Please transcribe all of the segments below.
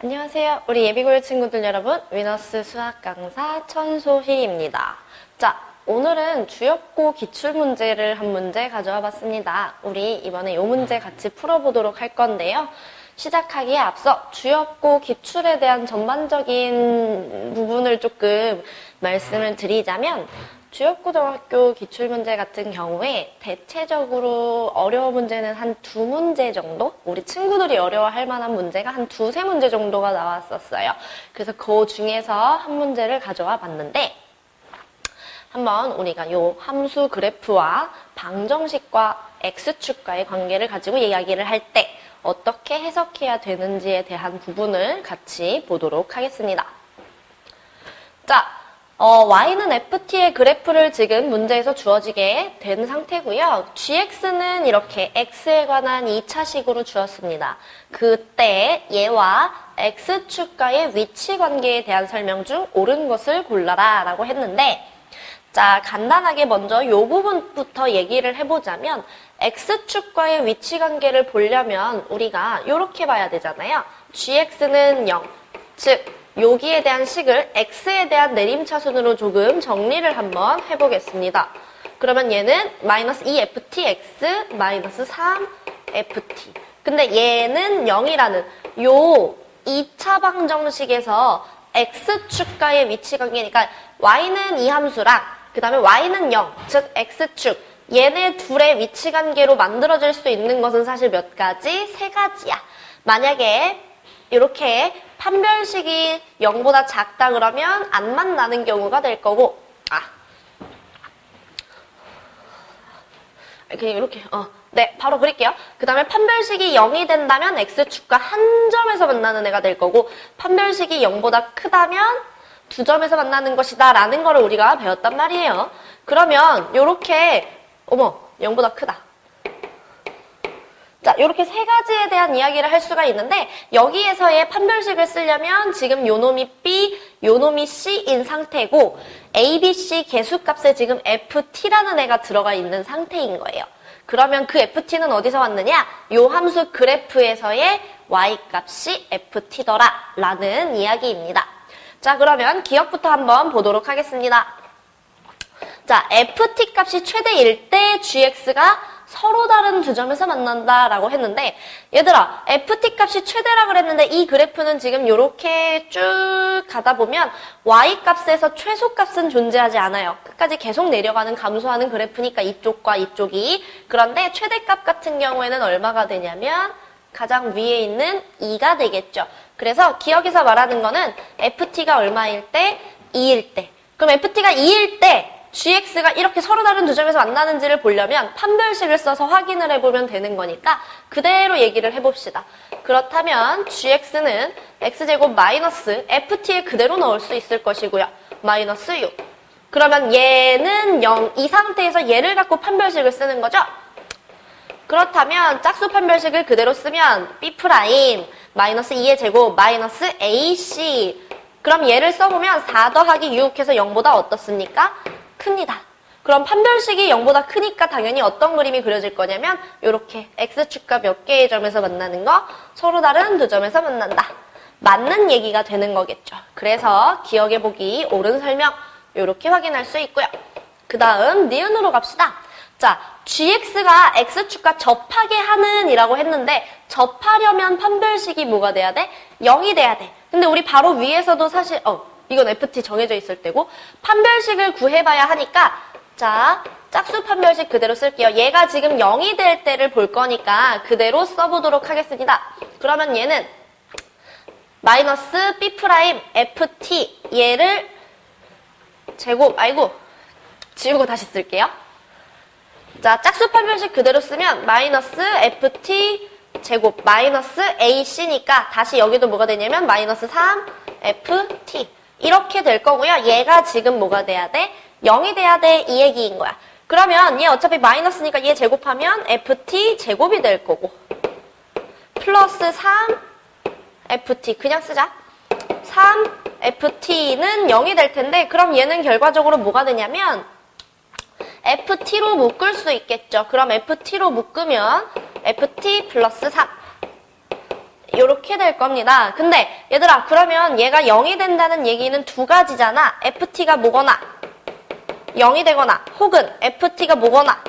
안녕하세요. 우리 예비고일 친구들 여러분. 위너스 수학 강사 천소희입니다. 자, 오늘은 주엽고 기출 문제를 한 문제 가져와 봤습니다. 우리 이번에 이 문제 같이 풀어보도록 할 건데요. 시작하기에 앞서 주엽고 기출에 대한 전반적인 부분을 조금 말씀을 드리자면 주엽고등학교 기출문제 같은 경우에 대체적으로 어려운 문제는 한 두 문제 정도? 우리 친구들이 어려워할 만한 문제가 한 두세 문제 정도가 나왔었어요. 그래서 그 중에서 한 문제를 가져와 봤는데 한번 우리가 요 함수 그래프와 방정식과 x축과의 관계를 가지고 이야기를 할 때 어떻게 해석해야 되는지에 대한 부분을 같이 보도록 하겠습니다. 자, 어, y는 ft의 그래프를 지금 문제에서 주어지게 된 상태고요. gx는 이렇게 x에 관한 2차식으로 주었습니다. 그때 얘와 x축과의 위치 관계에 대한 설명 중 옳은 것을 골라라 라고 했는데 자, 간단하게 먼저 이 부분부터 얘기를 해보자면 x축과의 위치 관계를 보려면 우리가 이렇게 봐야 되잖아요. gx는 0, 즉 여기에 대한 식을 x에 대한 내림차순으로 조금 정리를 한번 해보겠습니다. 그러면 얘는 마이너스 2ft x 마이너스 3ft 근데 얘는 0이라는 요 2차 방정식에서 x축과의 위치 관계니까 y는 이 함수랑 그 다음에 y는 0, 즉 x축 얘네 둘의 위치 관계로 만들어질 수 있는 것은 사실 몇 가지? 세 가지야. 만약에 이렇게 판별식이 0보다 작다 그러면 안 만나는 경우가 될 거고 아 이렇게 이렇게 어. 네, 바로 그릴게요. 그 다음에 판별식이 0이 된다면 x축과 한 점에서 만나는 애가 될 거고 판별식이 0보다 크다면 두 점에서 만나는 것이다 라는 거를 우리가 배웠단 말이에요. 그러면 이렇게 어머 0보다 크다. 자, 이렇게 세 가지에 대한 이야기를 할 수가 있는데 여기에서의 판별식을 쓰려면 지금 요놈이 B, 요놈이 C인 상태고 A, B, C 개수값에 지금 FT라는 애가 들어가 있는 상태인 거예요. 그러면 그 FT는 어디서 왔느냐? 요 함수 그래프에서의 Y값이 FT더라 라는 이야기입니다. 자, 그러면 기억부터 한번 보도록 하겠습니다. 자, FT 값이 최대일 때 GX가 서로 다른 두 점에서 만난다라고 했는데 얘들아 FT 값이 최대라 그랬는데 이 그래프는 지금 이렇게 쭉 가다 보면 Y 값에서 최소 값은 존재하지 않아요. 끝까지 계속 내려가는 감소하는 그래프니까 이쪽과 이쪽이 그런데 최대값 같은 경우에는 얼마가 되냐면 가장 위에 있는 2가 되겠죠. 그래서 기억에서 말하는 거는 FT가 얼마일 때? 2일 때. 그럼 FT가 2일 때 gx가 이렇게 서로 다른 두 점에서 만나는지를 보려면 판별식을 써서 확인을 해보면 되는 거니까 그대로 얘기를 해봅시다. 그렇다면 gx는 x제곱 마이너스 ft에 그대로 넣을 수 있을 것이고요. 마이너스 6. 그러면 얘는 0. 이 상태에서 얘를 갖고 판별식을 쓰는 거죠? 그렇다면 짝수 판별식을 그대로 쓰면 b 프라임 마이너스 2의 제곱 마이너스 ac 그럼 얘를 써보면 4 더하기 6 해서 0보다 어떻습니까? 큽니다. 그럼 판별식이 0보다 크니까 당연히 어떤 그림이 그려질 거냐면 이렇게 x축과 몇 개의 점에서 만나는 거 서로 다른 두 점에서 만난다. 맞는 얘기가 되는 거겠죠. 그래서 기억해 보기 옳은 설명 이렇게 확인할 수 있고요. 그 다음 니은으로 갑시다. 자, gx가 x축과 접하게 하는 이라고 했는데 접하려면 판별식이 뭐가 돼야 돼? 0이 돼야 돼. 근데 우리 바로 위에서도 사실 어 이건 FT 정해져 있을 때고 판별식을 구해봐야 하니까 자 짝수 판별식 그대로 쓸게요. 얘가 지금 0이 될 때를 볼 거니까 그대로 써보도록 하겠습니다. 그러면 얘는 마이너스 B 프라임 FT 얘를 제곱 아이고 지우고 다시 쓸게요. 자 짝수 판별식 그대로 쓰면 마이너스 FT 제곱 마이너스 AC니까 다시 여기도 뭐가 되냐면 마이너스 3 FT 이렇게 될 거고요. 얘가 지금 뭐가 돼야 돼? 0이 돼야 돼. 이 얘기인 거야. 그러면 얘 어차피 마이너스니까 얘 제곱하면 ft 제곱이 될 거고 플러스 3 ft 그냥 쓰자. 3 ft는 0이 될 텐데 그럼 얘는 결과적으로 뭐가 되냐면 ft로 묶을 수 있겠죠. 그럼 ft로 묶으면 ft 플러스 3 이렇게 될 겁니다. 근데 얘들아 그러면 얘가 0이 된다는 얘기는 두 가지잖아. ft가 뭐거나 0이 되거나 혹은 ft가 뭐거나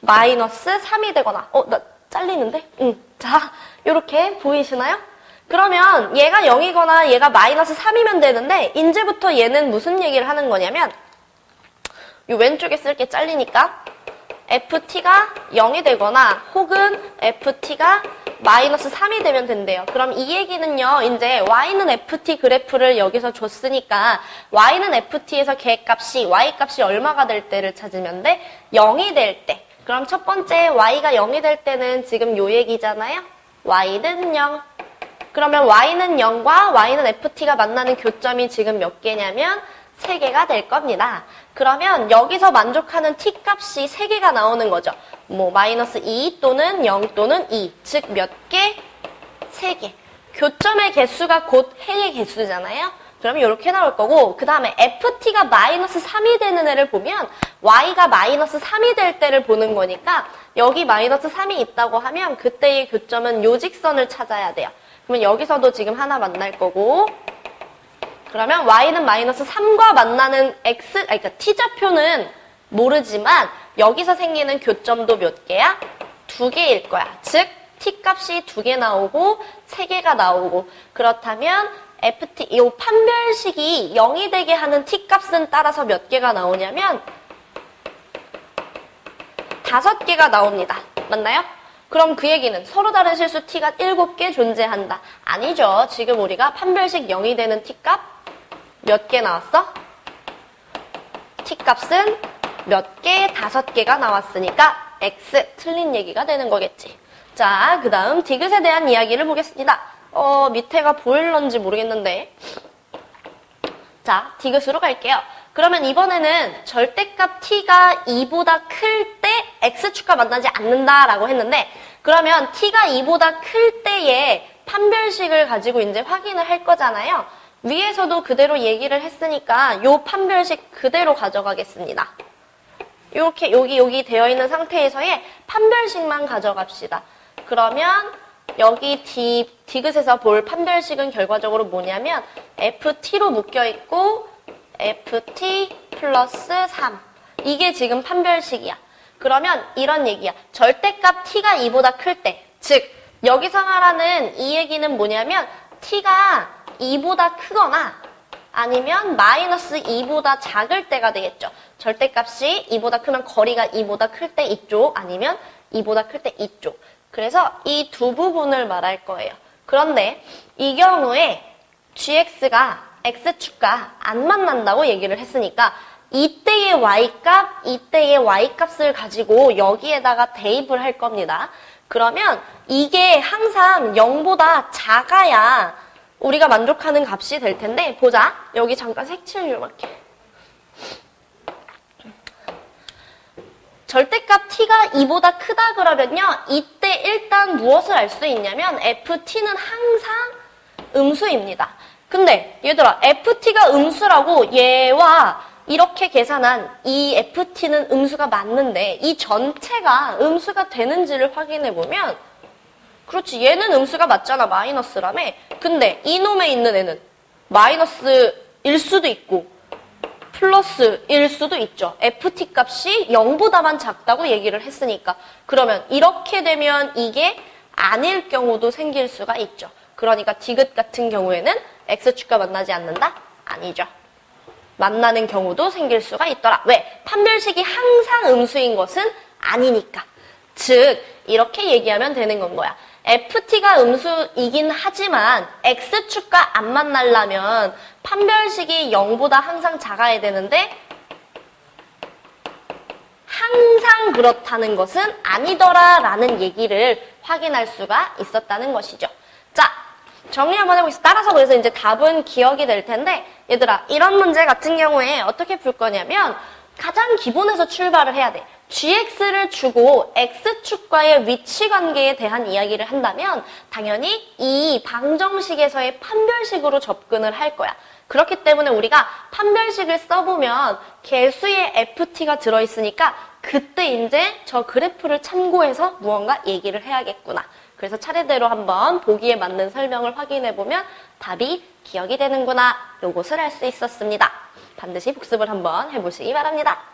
마이너스 3이 되거나 어 나 잘리는데? 응. 자 이렇게 보이시나요? 그러면 얘가 0이거나 얘가 마이너스 3이면 되는데 이제부터 얘는 무슨 얘기를 하는 거냐면 이 왼쪽에 쓸 게 잘리니까 ft가 0이 되거나 혹은 ft가 마이너스 3이 되면 된대요. 그럼 이 얘기는요, 이제 y는 ft 그래프를 여기서 줬으니까 y는 ft에서 계값이 y 값이 얼마가 될 때를 찾으면 돼? 0이 될 때. 그럼 첫 번째 y가 0이 될 때는 지금 요 얘기잖아요. y는 0. 그러면 y는 0과 y는 ft가 만나는 교점이 지금 몇 개냐면 3개가 될 겁니다. 그러면 여기서 만족하는 t 값이 3개가 나오는 거죠. 뭐 마이너스 2 또는 0 또는 2. 즉 몇 개? 3개. 교점의 개수가 곧 해의 개수잖아요. 그러면 이렇게 나올 거고 그 다음에 ft가 마이너스 3이 되는 애를 보면 y가 마이너스 3이 될 때를 보는 거니까 여기 마이너스 3이 있다고 하면 그때의 교점은 요직선을 찾아야 돼요. 그러면 여기서도 지금 하나 만날 거고 그러면 y는 마이너스 3과 만나는 x, 아니, 그러니까 t좌표는 모르지만 여기서 생기는 교점도 몇 개야? 두 개일 거야. 즉 t 값이 두 개 나오고 세 개가 나오고 그렇다면 ft 이 판별식이 0이 되게 하는 t 값은 따라서 몇 개가 나오냐면 다섯 개가 나옵니다. 맞나요? 그럼 그 얘기는 서로 다른 실수 t가 7개 존재한다. 아니죠. 지금 우리가 판별식 0이 되는 t 값 몇 개 나왔어? t 값은 몇 개? 다섯 개가 나왔으니까 x 틀린 얘기가 되는 거겠지. 자, 그 다음 디귿에 대한 이야기를 보겠습니다. 어, 밑에가 보일런지 모르겠는데. 자, 디귿으로 갈게요. 그러면 이번에는 절대값 t가 2보다 클 때 x축과 만나지 않는다라고 했는데 그러면 t가 2보다 클 때의 판별식을 가지고 이제 확인을 할 거잖아요. 위에서도 그대로 얘기를 했으니까 요 판별식 그대로 가져가겠습니다. 이렇게 여기 여기 되어 있는 상태에서의 판별식만 가져갑시다. 그러면 여기 D, 디귿에서 볼 판별식은 결과적으로 뭐냐면 FT로 묶여 있고 FT 플러스 3 이게 지금 판별식이야. 그러면 이런 얘기야. 절대값 T가 2보다 클 때, 즉 여기서 말하는 이 얘기는 뭐냐면 T가 2보다 크거나 아니면 마이너스 2보다 작을 때가 되겠죠. 절대값이 2보다 크면 거리가 2보다 클 때 이쪽 아니면 2보다 클 때 이쪽. 그래서 이 두 부분을 말할 거예요. 그런데 이 경우에 gx가 x축과 안 만난다고 얘기를 했으니까 이때의 y값, 이때의 y값을 가지고 여기에다가 대입을 할 겁니다. 그러면 이게 항상 0보다 작아야 우리가 만족하는 값이 될 텐데 보자. 여기 잠깐 색칠 좀 할게. 절대값 t가 2보다 크다 그러면요. 이때 일단 무엇을 알 수 있냐면 ft는 항상 음수입니다. 근데 얘들아 ft가 음수라고 얘와 이렇게 계산한 이 ft는 음수가 맞는데 이 전체가 음수가 되는지를 확인해 보면 그렇지 얘는 음수가 맞잖아 마이너스라며 근데 이놈에 있는 애는 마이너스일 수도 있고 플러스일 수도 있죠. ft 값이 0보다만 작다고 얘기를 했으니까 그러면 이렇게 되면 이게 아닐 경우도 생길 수가 있죠. 그러니까 디귿 같은 경우에는 x축과 만나지 않는다? 아니죠. 만나는 경우도 생길 수가 있더라. 왜? 판별식이 항상 음수인 것은 아니니까. 즉 이렇게 얘기하면 되는 건 거야. FT가 음수이긴 하지만 X축과 안 만나려면 판별식이 0보다 항상 작아야 되는데 항상 그렇다는 것은 아니더라 라는 얘기를 확인할 수가 있었다는 것이죠. 자, 정리 한번 해보겠습니다. 따라서 그래서 이제 답은 기억이 될 텐데 얘들아 이런 문제 같은 경우에 어떻게 풀 거냐면 가장 기본에서 출발을 해야 돼. Gx를 주고 x축과의 위치 관계에 대한 이야기를 한다면 당연히 이 방정식에서의 판별식으로 접근을 할 거야. 그렇기 때문에 우리가 판별식을 써보면 개수의 ft가 들어있으니까 그때 이제 저 그래프를 참고해서 무언가 얘기를 해야겠구나. 그래서 차례대로 한번 보기에 맞는 설명을 확인해 보면 답이 기억이 되는구나 요것을 알 수 있었습니다. 반드시 복습을 한번 해보시기 바랍니다.